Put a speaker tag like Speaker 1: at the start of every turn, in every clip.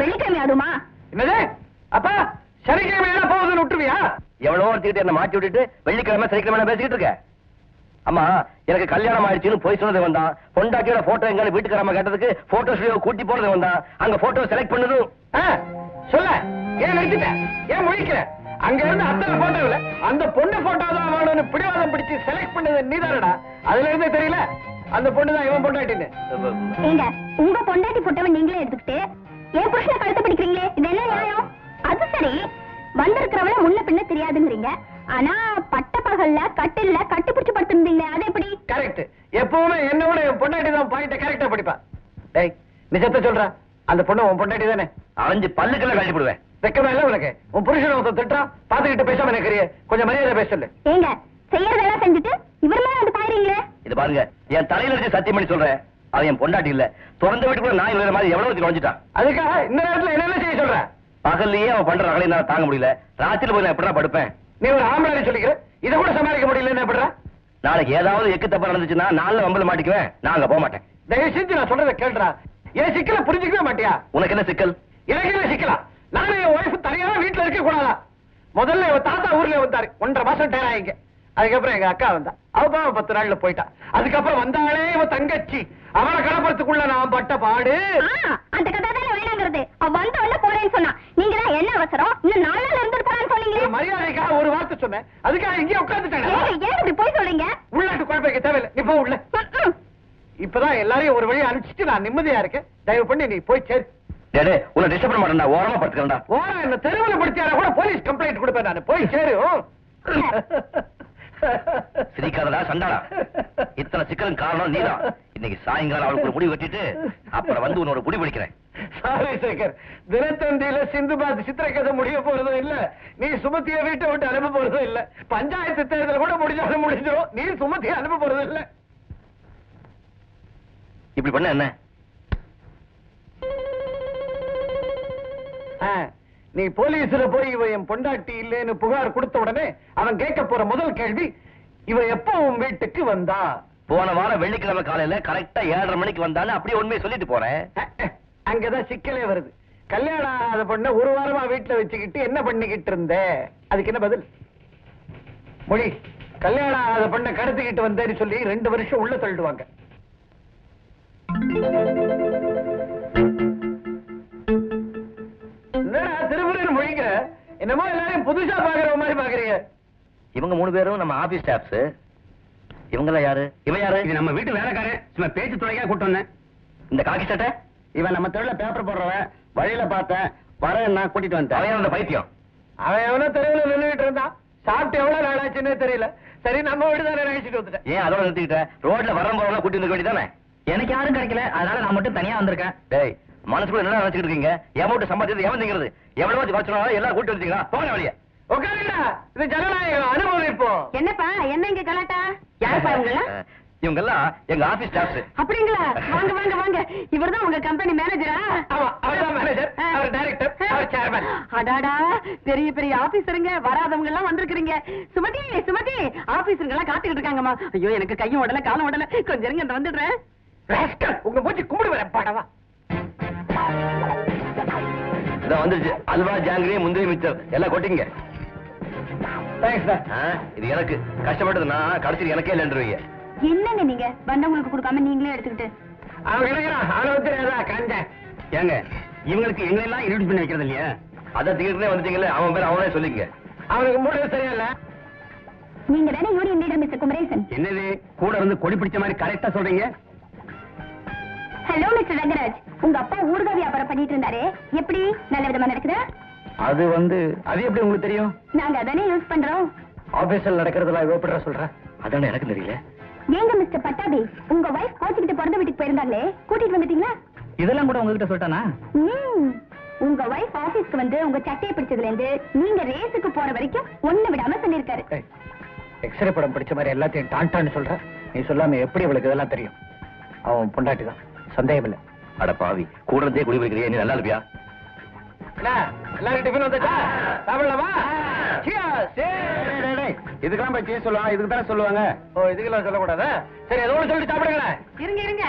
Speaker 1: வெள்ளிக்கிழமை அதுமா?
Speaker 2: என்னது? அப்பா சனிக்கிழமை என்ன போகுதுன்னு விட்டுருவியா? எவ்வளவு ஒருத்திக்கிட்டு என்ன மாட்டி விட்டுட்டு வெள்ளிக்கிழமை சனிக்கிழமை பேசிக்கிட்டு இருக்க? அம்மா எனக்கு கல்யாணம் ஆயிடுச்சுன்னு போய் சொன்னது வந்தான் பொண்டாட்டியோட போட்டோ எங்க வீட்டுக்காரமா கேட்டதுக்கு போட்டோ ஸ்டுடியோ கூட்டி போனது வந்தான் அங்க போட்டோ செலக்ட் பண்ணதும். சொல்ல ஏன் நிறுத்திட்ட? ஏன் முழிக்கிற? அங்க இருந்து அத்தனை போட்டோ இல்ல அந்த பொண்ணு போட்டோ தான் வேணும்னு பிடிவாதம் பிடிச்சு செலக்ட் பண்ணது நீதானடா? அதுல இருந்தே தெரியல. அந்த பொண்ணு தான் இவன் பொண்டாட்டின்னு.
Speaker 1: ஏங்க உங்க பொண்டாட்டி போட்டோவை நீங்களே எடுத்துக்கிட்டு என் புருஷனை கழுத்து பிடிக்கிறீங்களே இது என்ன நியாயம்? அது சரி வந்திருக்கிறவள முன்ன பின்ன தெரியாதுங்கிறீங்க. ஆனா பட்ட பகல்ல கட்டில்ல கட்டு பிடிச்சு படுத்திருந்தீங்க அது எப்படி?
Speaker 2: கரெக்ட் எப்பவுமே என்ன விட என் பொண்டாட்டி தான் பாயிண்ட கரெக்டா படிப்பா டேய் நிஜத்தை சொல்ற அந்த பொண்ணு உன் பொண்டாட்டி தானே? அரைஞ்சு பல்லுக்கெல்லாம் கழட்டி போடுவேன். வெக்கமா இல்ல உனக்கு? உன் புருஷன் ஒருத்தன் திட்டுறான் பாத்துக்கிட்டு பேசாம நிக்கிறிய. கொஞ்சம் மரியாதை பேச சொல்லு.
Speaker 1: ஏங்க செய்யறதெல்லாம் செஞ்சுட்டு இவர் மேல வந்து பாருங்களே
Speaker 2: இது பாருங்க என் தலையில இருந்து சத்தியம் பண்ணி சொல்றேன். அது என் பொண்டாட்டி இல்ல. திறந்த வீட்டுக்குள்ள நாய் விழுற மாதிரி எவ்வளவு நுழைஞ்சிட்டான் அதுக்காக இந்த நேரத்துல என்ன செய்ய சொல்ற? பகல்லையே அவன் பண்ற ரகலை நான் தாங்க முடியல. ராத்திரி போய் நான் எப்படா படுப்பேன்? நீ ஒரு ஆம்பளை சொல்லிக்கிற. இத கூட சமாளிக்க முடியல என்ன பண்ற? நாளைக்கு ஏதாவது எக்கு தப்பா நடந்துச்சுன்னா நாலு வம்பல மாட்டிக்குவேன். நான் அங்க போக மாட்டேன். தயவு செஞ்சு நான் சொல்றத கேள்றா என் சிக்கல புரிஞ்சுக்கவே மாட்டியா? உனக்கு என்ன சிக்கல்? எனக்கு என்ன சிக்கலாம் நானும் என் ஒய்ஃப் தனியா வீட்டுல இருக்க கூடாதா முதல்ல இவ தாத்தா ஊர்ல வந்தாரு. ஒன்றரை மாசம் டேரா இங்க அதுக்கப்புறம் எங்க அக்கா வந்தா. அவ பாவம் பத்து நாள்ல போயிட்டா. அதுக்கப்புறம் வந்தாளே இவ தங்கச்சி. அவளை கலப்பறதுக்குள்ள நான் பட்ட பாடு.
Speaker 1: அந்த கதை தானே வேணாங்கிறது. அவ வந்தவன போறேன்னு சொன்னா. நீங்க தான் என்ன அவசரம்? இன்னும் நாலு நாள் இருந்துட்டு போறான்னு சொன்னீங்களே.
Speaker 2: ஒரு மரியாதைக்காக ஒரு வார்த்தை சொன்னேன். அதுக்காக இங்கே உட்கார்ந்துட்டேன்.
Speaker 1: ஏங்க, ஏன் இப்படி போய் சொல்றீங்க?
Speaker 2: உள்நாட்டு குழப்பைக்கு தேவையில்லை. நீ போ உள்ள. இப்பதான் எல்லாரையும் ஒரு வழி அனுப்பிச்சிட்டு நான் நிம்மதியா இருக்கேன். தயவு பண்ணி நீ போய் சேரு. டேடே உன்னை டிஸ்டர்ப் பண்ண மாட்டேன்டா. ஓரமா படுத்துக்கிறேன்டா. ஓரம் என்ன தெருவில் படுத்தியாரா கூட போலீஸ் கம்ப்ளைண்ட் கொடுப்பேன் நான். போய் சேரு. சிரிக்காதடா சண்டாடா இத்தனை சிக்கலும் காரணம் நீதான். இன்னைக்கு சாயங்காலம் அவளுக்கு ஒரு முடி வெட்டிட்டு அப்புறம் வந்து உன்னோட முடி பிடிக்கிறேன் சாரி சேகர் தினத்தந்தியில சிந்து பாத் சித்திரக்கதை முடிய போறதும் இல்ல. நீ சுமத்திய வீட்டை விட்டு அனுப்ப போறதும் இல்ல. பஞ்சாயத்து தேர்தல் கூட முடிஞ்சாலும் முடிஞ்சிடும் நீ சுமத்திய அனுப்ப போறதும் இல்ல. இப்படி பண்ண என்ன? நீ போலீஸ்ல போய் இவ என் பொண்டாட்டி இல்லைன்னு புகார் கொடுத்த உடனே அவன் கேட்க போற முதல் கேள்வி இவ எப்போ உன் வீட்டுக்கு வந்தா? போன வாரம் வெள்ளிக்கிழமை காலையில கரெக்டா ஏழரை மணிக்கு வந்தான்னு அப்படியே உண்மையை சொல்லிட்டு போறேன். அங்கதான் சிக்கலே வருது. கல்யாணம் ஆகாத பொண்ண ஒரு வாரமா வீட்டுல வச்சுக்கிட்டு என்ன பண்ணிக்கிட்டு இருந்த? அதுக்கு என்ன பதில்? மொழி கல்யாணம் ஆகாத பொண்ணை கடத்திக்கிட்டு வந்தேன்னு சொல்லி ரெண்டு வருஷம் உள்ள தள்ளிடுவாங்க மொழிங்கிற என்னமோ எல்லாரையும் புதுசா பாக்குற மாதிரி பாக்குறீங்க இவங்க மூணு பேரும் நம்ம ஆபீஸ் ஸ்டாஃப்ஸ் இவங்க யாரு? இவன் யாரு?
Speaker 3: இது நம்ம வீட்டு வேலைக்காரன். சும்மா பேச்சு துணைக்கா கூட்டு வந்தேன்.
Speaker 2: இந்த காக்கி சட்டை?
Speaker 3: இவன் நம்ம தெருல பேப்பர் போடுறவன். வழியில பார்த்தேன். வரேன் நான் கூட்டிட்டு
Speaker 2: அவன்
Speaker 3: வந்தேன்
Speaker 2: யாரு அந்த பைத்தியம்? அவன் எவனோ தெருவில் நின்றுட்டு இருந்தான். சாப்பிட்டு எவ்வளவு நாள் ஆச்சுன்னே தெரியல. சரி நம்ம வீடு தானே நினைச்சிட்டு வந்துட்டேன். ஏன் அதோட நிறுத்திக்கிட்ட? ரோட்ல வரம் போறவங்க கூட்டி இருக்க வேண்டியதானே
Speaker 3: எனக்கு யாரும் கிடைக்கல. அதனால நான் மட்டும் தனியா வந்திருக்கேன்.
Speaker 2: டேய் மனசுக்குள்ள என்ன நினைச்சிட்டு இருக்கீங்க? எமௌண்ட் சம்பாதிச்சது எவன் திங்கிறது? எவ்வளவு வச்சுனா எல்லாம் கூட்டி வந்தீங்களா போங்க வழிய உட்காருங்கடா. இது ஜனநாயகம் அனுபவிப்போம்.
Speaker 1: என்னப்பா? என்ன இங்க கலாட்டா? யாருப்பா இவங்கெல்லாம்?
Speaker 2: இவங்க எல்லாம் எங்க ஆபீஸ் ஸ்டாஃப்ஸ்
Speaker 1: அப்படிங்களா? வாங்க வாங்க வாங்க. இவர்தான் உங்க கம்பெனி மேனேஜரா
Speaker 2: ஆமா அவர் மேனேஜர் அவர் டைரக்டர் அவர் சேர்மன்
Speaker 1: அடாடா பெரிய பெரிய ஆபீசருங்க வராதவங்க எல்லாம் வந்திருக்கிறீங்க. சுமதி சுமதி ஆபீசருங்க எல்லாம் காத்துக்கிட்டு இருக்காங்கம்மா. ஐயோ எனக்கு கையும் உடல காலம் உடல. கொஞ்சம் இருங்க வந்துடுறேன்.
Speaker 2: உங்க மூச்சு கும்பிடு வரேன் பாடவா. இதான் வந்துருச்சு. அல்வா ஜாங்கிரி முந்திரி மிச்சர் எல்லாம் கொட்டிங்க இது எனக்கு. கஷ்டப்பட்டது நான். கடைசி எனக்கே இல்லைன்றீங்க.
Speaker 1: என்னங்க நீங்க? வந்தவங்களுக்கு கொடுக்காம நீங்களே எடுத்துக்கிட்டு.
Speaker 2: அவன் கிடைக்கிறான் அவனை கண்டேன்
Speaker 3: ஏங்க இவங்களுக்கு எங்களை எல்லாம் இன்ட்ரடியூஸ் பண்ணி வைக்கிறது இல்லையா?
Speaker 2: அதான் திடீர்னு வந்துட்டீங்களே அவன் பேர் அவனே சொல்லிங்க அவனுக்கு மூடு சரியில்ல.
Speaker 1: நீங்க தானே யூனியன் லீடர் மிஸ்டர் குமரேசன்?
Speaker 3: என்னது? கூட இருந்து கொடி பிடிச்ச மாதிரி கரெக்டா சொல்றீங்க?
Speaker 1: ஹலோ மிஸ்டர் ரங்கராஜ் உங்க அப்பா ஊறுகாய் வியாபாரம் பண்ணிட்டு இருந்தாரே. எப்படி? நல்ல விதமா நடக்குதா?
Speaker 2: அது வந்து அது எப்படி உங்களுக்கு தெரியும்?
Speaker 1: நாங்க அதானே யூஸ் பண்றோம்.
Speaker 2: ஆபீஸ்ல நடக்கிறதெல்லாம் எப்படிடா சொல்றேன் அதானே எனக்கு தெரியல.
Speaker 1: ஏங்க மிஸ்டர் பட்டாபி உங்க வைஃப் கோச்சுக்கிட்டு பிறந்த வீட்டுக்கு போயிருந்தாங்களே. கூட்டிட்டு வந்துட்டீங்களா?
Speaker 3: இதெல்லாம் கூட உங்ககிட்ட சொல்லிட்டானா.
Speaker 1: உங்க வைஃப் ஆபீஸ்க்கு வந்து உங்க சட்டையை பிடிச்சதுல இருந்து நீங்க ரேஸுக்கு போற வரைக்கும் ஒண்ணு விடாம சொல்லிருக்காரு
Speaker 2: எக்ஸ்ரே படம் பிடிச்ச மாதிரி எல்லாத்தையும் டான்டான்னு சொல்ற? நீ சொல்லாம எப்படி இவளுக்கு இதெல்லாம் தெரியும்? அவன் பொண்டாட்டி தான் சந்தேகம் இல்ல அட பாவி கூட இருந்தே குடி வைக்கிறியா நீ நல்லா இருப்பியா? எல்லாரும் டிஃபன் வந்துச்சா? சாப்பிடலாமா?
Speaker 3: இதுக்கெல்லாம் போய் செய்ய சொல்லுவாங்க இதுக்கு தானே சொல்லுவாங்க?
Speaker 2: ஓ இதுக்கெல்லாம் சொல்லக்கூடாதா? சரி ஏதோ ஒன்று சொல்லிட்டு சாப்பிடுங்களேன்.
Speaker 1: இருங்க இருங்க.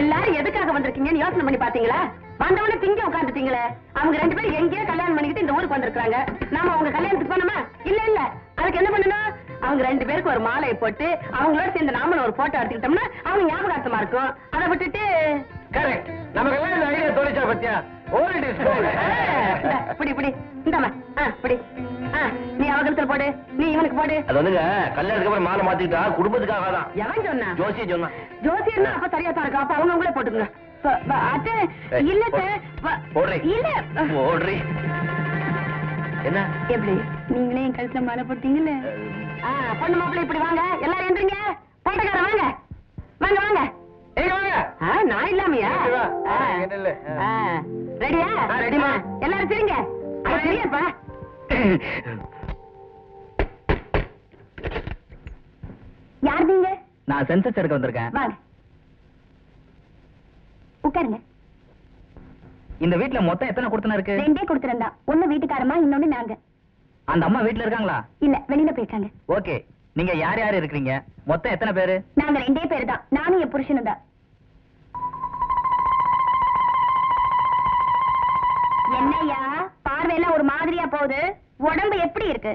Speaker 4: எல்லாரும் எதுக்காக வந்திருக்கீங்கன்னு யோசனை பண்ணி பாத்தீங்களா வந்தவொடனே திங்க உட்காந்துட்டீங்களே அவங்க ரெண்டு பேரும் எங்கேயோ கல்யாணம் பண்ணிக்கிட்டு இந்த ஊருக்கு வந்திருக்காங்க நாம அவங்க கல்யாணத்துக்கு போனோமா? இல்ல இல்ல. அதுக்கு என்ன பண்ணணும் அவங்க ரெண்டு பேருக்கு ஒரு மாலையை போட்டு அவங்களோட சேர்ந்து நாமளும் ஒரு போட்டோ எடுத்துக்கிட்டோம்னா அவங்க ஞாபகார்த்தமா இருக்கும். அதை விட்டுட்டு
Speaker 5: கரெக்ட் நமக்கு எல்லாம் இந்த ஐடியா தோணிச்சா பத்தியா? ஓல்ட்
Speaker 4: இப்படி இப்படி இந்தாம்மா. ஆ, இப்படி நீ அவகலத்துல போடு. நீ இவனுக்கு போடு.
Speaker 5: அது வந்துங்க கல்யாணத்துக்கு அப்புறம் மாலை மாத்திக்கிட்டா குடும்பத்துக்காக தான்.
Speaker 4: எவன் சொன்னா?
Speaker 5: ஜோசிய சொன்னான்
Speaker 4: ஜோசியர்னா அப்ப சரியா தான் இருக்கும். அப்ப அவங்க அவங்களே போட்டுங்க இல்ல இல்ல.
Speaker 5: ஓடுறி என்ன?
Speaker 1: எப்படி? நீங்களே என் கழுத்துல மாலை போட்டீங்கல்ல?
Speaker 4: பொண்ணு மாப்பிள்ளை இப்படி வாங்க. எல்லாரும் எந்திரிங்க. போட்டக்கார வாங்க. வாங்க வாங்க.
Speaker 5: ஏங்க வாங்க?
Speaker 4: ஆ, நான் இல்லாமையா. ரெடியா.
Speaker 5: ஆ,
Speaker 4: எல்லாரும் சரிங்க. சரியாப்பா
Speaker 1: யார் நீங்க?
Speaker 3: நான் சென்சஸ் எடுக்க வந்திருக்கேன்.
Speaker 1: வாங்க. உட்காருங்க.
Speaker 3: இந்த வீட்ல மொத்தம் எத்தனை கொடுத்தன இருக்கு?
Speaker 1: ரெண்டே கொடுத்துருந்தா ஒண்ணு வீட்டுக்காரமா இன்னொன்னு நாங்க.
Speaker 3: அந்த அம்மா வீட்ல இருக்காங்களா?
Speaker 1: இல்ல வெளியில போயிருக்காங்க
Speaker 3: ஓகே. நீங்க யார் யார் இருக்கீங்க மொத்தம் எத்தனை பேரு?
Speaker 1: நாங்க ரெண்டே பேரு தான் நானும் என் புருஷனும் தான். என்னய்யா பார்வையெல்லாம் ஒரு மாதிரியா போகுது. உடம்பு எப்படி இருக்கு?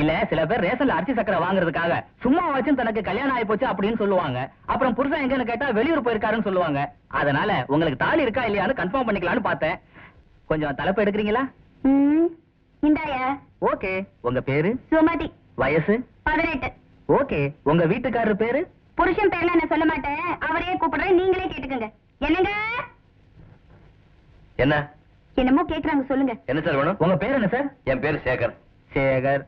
Speaker 3: இல்ல சில பேர் ரேஷன்ல அரிசி சக்கரை வாங்குறதுக்காக சும்மா வச்சும் தனக்கு கல்யாணம் ஆயி போச்சு அப்படின்னு சொல்லுவாங்க. அப்புறம் புருஷன் எங்கன்னு கேட்டா வெளியூர் போயிருக்காருன்னு சொல்லுவாங்க. அதனால உங்களுக்கு தாலி இருக்கா இல்லையான்னு கன்ஃபார்ம் பண்ணிக்கலாம்னு பார்த்தேன். கொஞ்சம் தலைப்பு எடுக்கிறீங்களா?
Speaker 1: இந்தாயா.
Speaker 3: ஓகே உங்க பேரு?
Speaker 1: சுமதி.
Speaker 3: வயசு?
Speaker 1: பதினெட்டு.
Speaker 3: ஓகே உங்க வீட்டுக்காரர் பேரு?
Speaker 1: புருஷன் பேர்ல நான் சொல்ல மாட்டேன். அவரையே கூப்பிடுறேன் நீங்களே கேட்டுக்கோங்க. என்னங்க?
Speaker 5: என்ன?
Speaker 1: என்னமோ கேக்குறாங்க சொல்லுங்க.
Speaker 5: என்ன சார் வேணும்?
Speaker 3: உங்க பேர் என்ன சார்?
Speaker 5: என் பேரு சேகர்.
Speaker 3: சேகர்.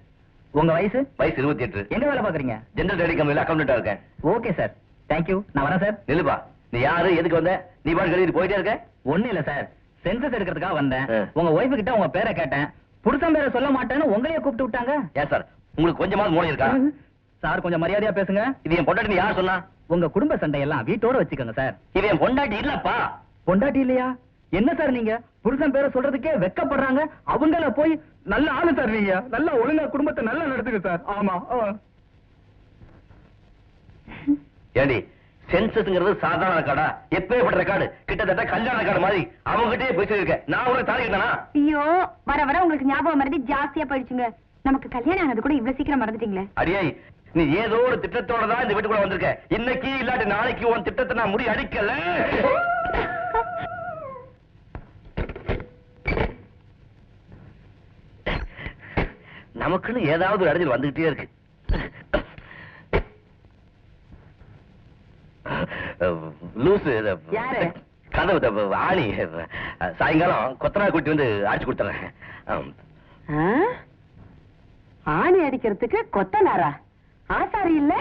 Speaker 3: உங்க வயசு?
Speaker 5: வயசு இருபத்தி எட்டு
Speaker 3: எங்க வேலை பாக்குறீங்க
Speaker 5: ஜெனரல் ட்ரேடிங் கம்பெனில அக்கௌண்டா இருக்கேன்.
Speaker 3: ஓகே சார் தேங்க்யூ நான் வரேன் சார்
Speaker 5: நிலுப்பா நீ யாரு? எதுக்கு வந்த? நீ பாட்டு கழுவிட்டு போயிட்டே இருக்க?
Speaker 3: ஒண்ணு இல்ல சார் சென்சஸ் எடுக்கிறதுக்காக வந்தேன். உங்க ஒய்ஃபு கிட்ட உங்க பேரை கேட்டேன். புருஷன் பேரை சொல்ல மாட்டேன்னு உங்களையே கூப்பிட்டு விட்டாங்க.
Speaker 5: ஏன் சார் உங்களுக்கு கொஞ்சமாவது மூளை இருக்கா?
Speaker 3: சார் கொஞ்சம் மரியாதையா பேசுங்க.
Speaker 5: இது என் பொண்டாட்டி யார் சொன்னா?
Speaker 3: உங்க குடும்ப சண்டையெல்லாம் வீட்டோட வச்சுக்கோங்க சார்
Speaker 5: இது என் பொண்டாட்டி இல்லப்பா.
Speaker 3: பொண்டாட்டி இல்லையா? என்ன சார் நீங்க? புருஷன் பேரை சொல்றதுக்கே வெக்கப்படுறாங்க. அவங்கள போய் நல்ல ஆளு சார் நீங்க. நல்ல ஒழுங்கா குடும்பத்தை நல்லா நடத்துங்க சார். ஆமா.
Speaker 5: ஏண்டி சென்சஸ்ங்கிறது சாதாரண ரெக்கார்டா எப்பேற்பட்ட ரெக்கார்டு கிட்டத்தட்ட கல்யாண ரெக்கார்டு மாதிரி. அவங்ககிட்டயே போய் சொல்லியிருக்கேன். நான் உனக்கு தாலி கட்டினா?
Speaker 1: ஐயோ வர வர உங்களுக்கு ஞாபகம் மறதி ஜாஸ்தியா போயிடுச்சுங்க. நமக்கு கல்யாணம் ஆனது கூட இவ்வளவு சீக்கிரம் மறந்துட்டீங்களே.
Speaker 5: அடியே நீ ஏதோ ஒரு திட்டத்தோட தான் இந்த வீட்டுக்குள்ள வந்திருக்க. இன்னைக்கு இல்லாட்டி நாளைக்கு உன் திட்டத்தை நான் முடி அடிக்கல. நமக்குன்னு ஏதாவது ஒரு இடத்தில் வந்துகிட்டே இருக்கு. லூசு? கதவு ஆணி சாயங்காலம் கொத்தனா கூட்டி வந்து அடிச்சு கொடுத்துறேன்?
Speaker 4: ஆணி அடிக்கிறதுக்கு கொத்தனாரா? ஆசாரி இல்ல?